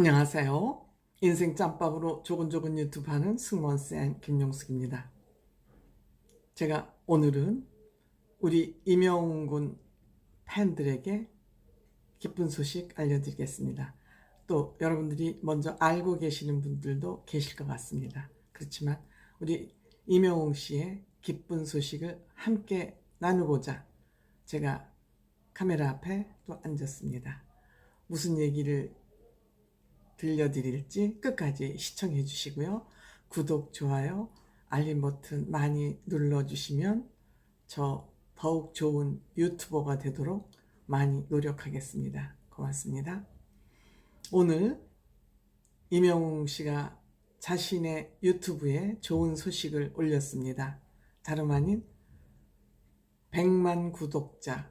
안녕하세요. 인생 짬밥으로 조근조근 유튜브 하는 승무원쌤 김용숙입니다. 제가 오늘은 우리 임영웅 군 팬들에게 기쁜 소식 알려드리겠습니다. 또 여러분들이 먼저 알고 계시는 분들도 계실 것 같습니다. 그렇지만 우리 임영웅 씨의 기쁜 소식을 함께 나누고자 제가 카메라 앞에 또 앉았습니다. 무슨 얘기를 들려드릴지 끝까지 시청해 주시고요. 구독, 좋아요, 알림 버튼 많이 눌러주시면 저 더욱 좋은 유튜버가 되도록 많이 노력하겠습니다. 고맙습니다. 오늘 임영웅 씨가 자신의 유튜브에 좋은 소식을 올렸습니다. 다름 아닌 100만 구독자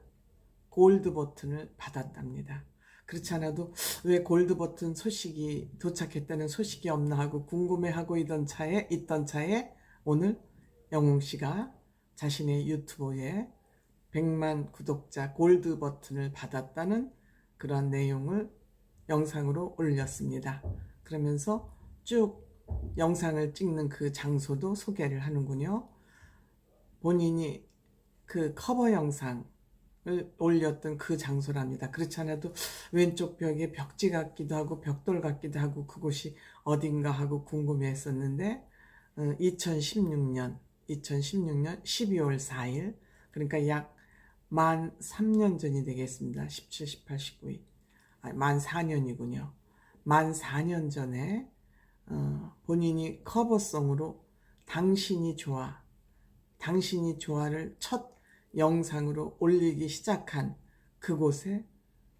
골드 버튼을 받았답니다. 그렇지 않아도 왜 골드 버튼 소식이 도착했다는 소식이 없나 하고 궁금해하고 있던 차에 있던 차에 오늘 영웅 씨가 자신의 유튜브에 100만 구독자 골드 버튼을 받았다는 그런 내용을 영상으로 올렸습니다. 그러면서 쭉 영상을 찍는 그 장소도 소개를 하는군요. 본인이 그 커버 영상을 올렸던 그 장소랍니다. 그렇지 않아도 왼쪽 벽에 벽지 같기도 하고 벽돌 같기도 하고 그곳이 어딘가 하고 궁금해 했었는데 2016년 2016년 12월 4일 그러니까 약 만 3년 전이 되겠습니다. 17, 18, 19일 아니, 만 4년이군요. 만 4년 전에 어, 본인이 커버송으로 당신이 좋아 당신이 좋아를 첫 영상으로 올리기 시작한 그곳에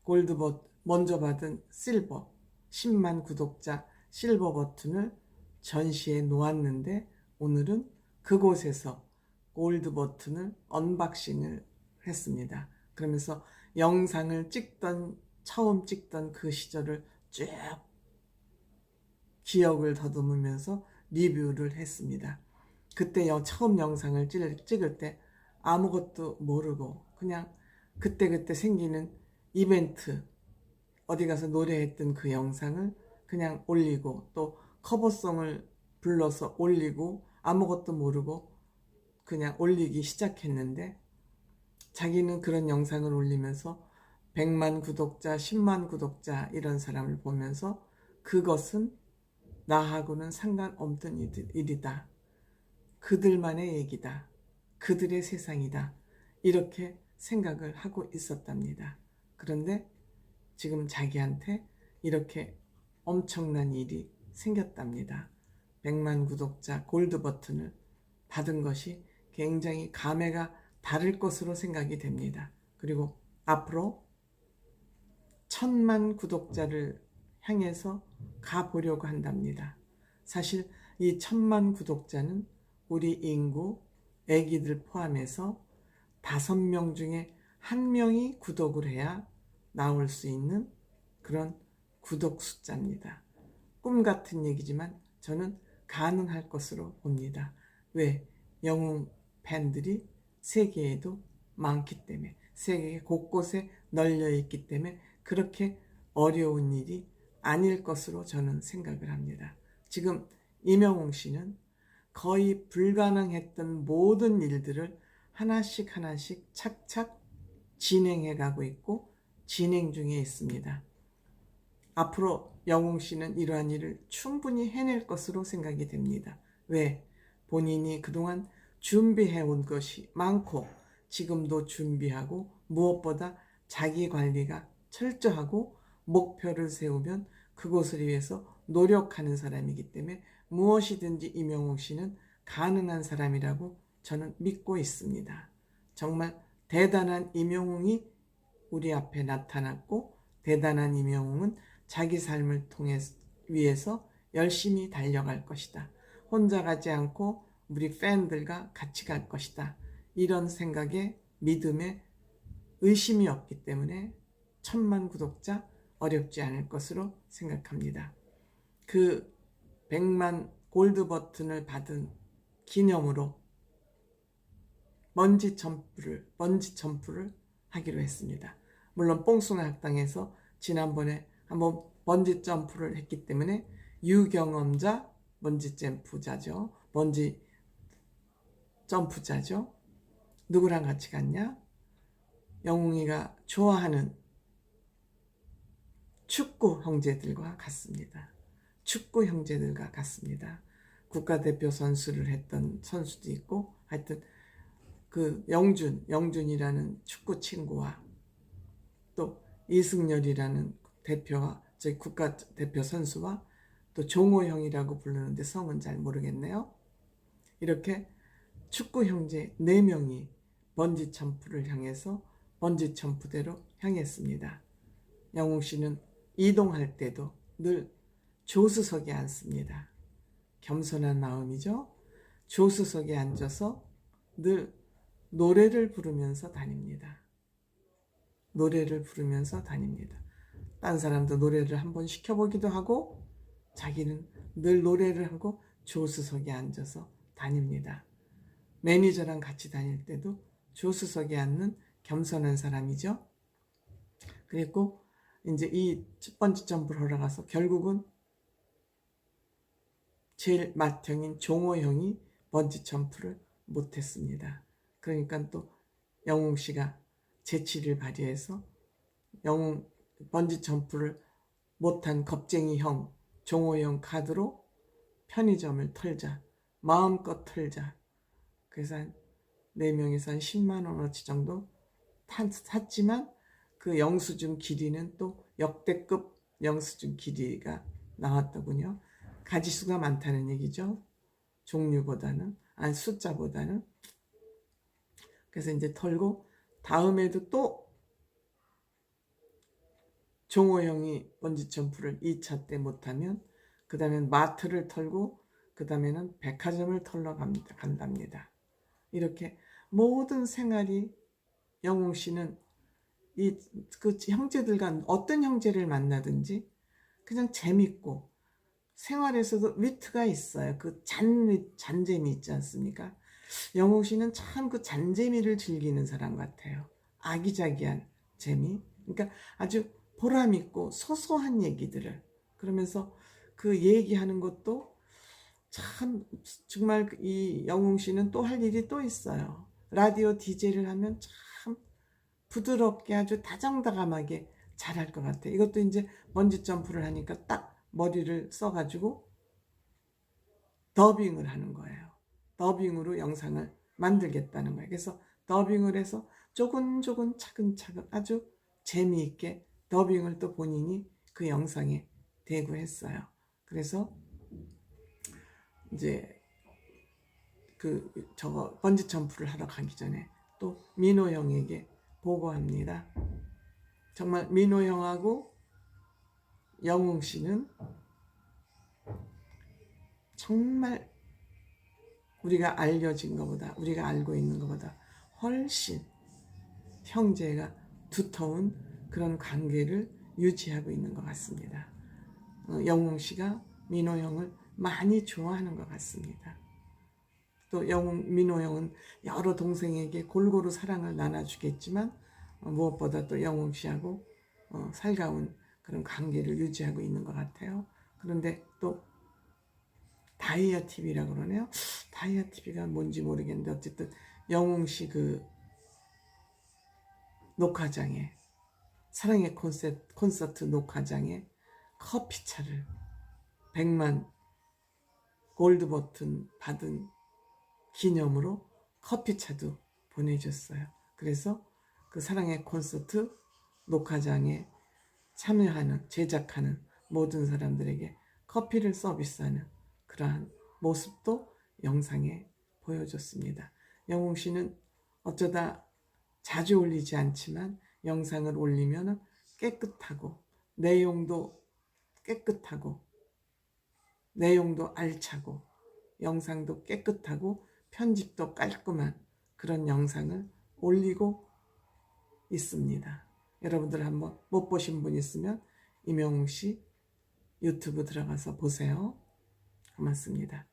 골드버 먼저 받은 실버 10만 구독자 실버 버튼을 전시해 놓았는데 오늘은 그곳에서 골드 버튼을 언박싱을 했습니다. 그러면서 영상을 찍던 처음 찍던 그 시절을 쭉 기억을 더듬으면서 리뷰를 했습니다. 그때 처음 영상을 찍을 때 아무것도 모르고 그냥 그때그때 생기는 이벤트 어디 가서 노래했던 그 영상을 그냥 올리고 또 커버송을 불러서 올리고 아무것도 모르고 그냥 올리기 시작했는데 자기는 그런 영상을 올리면서 100만 구독자, 10만 구독자 이런 사람을 보면서 그것은 나하고는 상관없던 일이다. 그들만의 얘기다. 그들의 세상이다. 이렇게 생각을 하고 있었답니다. 그런데 지금 자기한테 이렇게 엄청난 일이 생겼답니다. 100만 구독자 골드 버튼을 받은 것이 굉장히 감회가 다를 것으로 생각이 됩니다. 그리고 앞으로 천만 구독자를 향해서 가보려고 한답니다. 사실 이 천만 구독자는 우리 인구 애기들 포함해서 다섯 명 중에 한 명이 구독을 해야 나올 수 있는 그런 구독 숫자입니다. 꿈 같은 얘기지만 저는 가능할 것으로 봅니다. 왜? 영웅 팬들이 세계에도 많기 때문에 세계 곳곳에 널려 있기 때문에 그렇게 어려운 일이 아닐 것으로 저는 생각을 합니다. 지금 이명웅 씨는 거의 불가능했던 모든 일들을 하나씩 하나씩 착착 진행해 가고 있고 진행 중에 있습니다. 앞으로 영웅 씨는 이러한 일을 충분히 해낼 것으로 생각이 됩니다. 왜? 본인이 그동안 준비해 온 것이 많고 지금도 준비하고 무엇보다 자기 관리가 철저하고 목표를 세우면 그것을 위해서 노력하는 사람이기 때문에 무엇이든지 이명웅 씨는 가능한 사람이라고 저는 믿고 있습니다. 정말 대단한 이명웅이 우리 앞에 나타났고 대단한 이명웅은 자기 삶을 통해 위해서 열심히 달려갈 것이다. 혼자 가지 않고 우리 팬들과 같이 갈 것이다. 이런 생각에 믿음에 의심이 없기 때문에 천만 구독자 어렵지 않을 것으로 생각합니다. 그 100만 골드 버튼을 받은 기념으로 먼지 점프를 먼지 점프를 하기로 했습니다. 물론 뽕숭아 학당에서 지난번에 한번 번지 점프를 했기 때문에 유경험자 번지 점프자죠. 번지 점프자죠. 누구랑 같이 갔냐? 영웅이가 좋아하는 축구 형제들과 같습니다. 축구 형제들과 같습니다. 국가대표 선수를 했던 선수도 있고 하여튼 그 영준, 영준이라는 축구 친구와 또 이승열이라는 대표와 저희 국가대표 선수와 또 종호 형이라고 부르는데 성은 잘 모르겠네요. 이렇게 축구 형제 4명이 번지 점프를 향해서 번지 점프대로 향했습니다. 영웅 씨는 이동할 때도 늘 조수석에 앉습니다. 겸손한 마음이죠. 조수석에 앉아서 늘 노래를 부르면서 다닙니다. 노래를 부르면서 다닙니다. 딴 사람도 노래를 한번 시켜보기도 하고 자기는 늘 노래를 하고 조수석에 앉아서 다닙니다. 매니저랑 같이 다닐 때도 조수석에 앉는 겸손한 사람이죠. 그리고 이제 이 첫 번째 점프를 올라가서 결국은 제일 맏형인 종호 형이 번지 점프를 못했습니다. 그러니까 또 영웅 씨가 재치를 발휘해서 영웅 번지 점프를 못한 겁쟁이 형 종호 형 카드로 편의점을 털자 마음껏 털자 그래서 한 4명이서 한 10만 원어치 정도 탔, 샀지만 그 영수증 길이는 또 역대급 영수증 길이가 나왔더군요. 가지수가 많다는 얘기죠. 종류보다는 아니 숫자보다는 그래서 이제 털고 다음에도 또 종호형이 번지 점프를 2차 때 못하면 그 다음엔 마트를 털고 그 다음에는 백화점을 털러 갑니다. 간답니다. 이렇게 모든 생활이 영웅 씨는 이그 형제들과 어떤 형제를 만나든지 그냥 재밌고 생활에서도 위트가 있어요. 그 잔, 잔재미 있지 않습니까? 영웅 씨는 참 그 잔재미를 즐기는 사람 같아요. 아기자기한 재미. 그러니까 아주 보람있고 소소한 얘기들을. 그러면서 그 얘기하는 것도 참 정말 이 영웅 씨는 또 할 일이 또 있어요. 라디오 DJ를 하면 참 부드럽게 아주 다정다감하게 잘할 것 같아요. 이것도 이제 먼지 점프를 하니까 딱 머리를 써가지고 더빙을 하는 거예요. 더빙으로 영상을 만들겠다는 거예요. 그래서 더빙을 해서 조근조근 차근차근 아주 재미있게 더빙을 또 본인이 그 영상에 대고 했어요. 그래서 이제 그 저거 번지 점프를 하러 가기 전에 또 민호 형에게 보고합니다. 정말 민호 형하고 영웅 씨는 정말 우리가 알려진 것보다 우리가 알고 있는 것보다 훨씬 형제가 두터운 그런 관계를 유지하고 있는 것 같습니다. 어, 영웅 씨가 민호 형을 많이 좋아하는 것 같습니다. 또 영웅 민호 형은 여러 동생에게 골고루 사랑을 나눠주겠지만 어, 무엇보다 또 영웅 씨하고 어, 살가운 그런 관계를 유지하고 있는 것 같아요. 그런데 또 다이아 TV라고 그러네요. 다이아 TV가 뭔지 모르겠는데 어쨌든 영웅 씨 그 녹화장에 사랑의 콘서트, 콘서트 녹화장에 커피차를 100만 골드 버튼 받은 기념으로 커피차도 보내줬어요. 그래서 그 사랑의 콘서트 녹화장에 참여하는, 제작하는 모든 사람들에게 커피를 서비스하는 그러한 모습도 영상에 보여줬습니다. 영웅 씨는 어쩌다 자주 올리지 않지만 영상을 올리면 깨끗하고 내용도 깨끗하고 내용도 알차고 영상도 깨끗하고 편집도 깔끔한 그런 영상을 올리고 있습니다. 여러분들 한번 못 보신 분 있으면 이명웅 씨 유튜브 들어가서 보세요. 고맙습니다.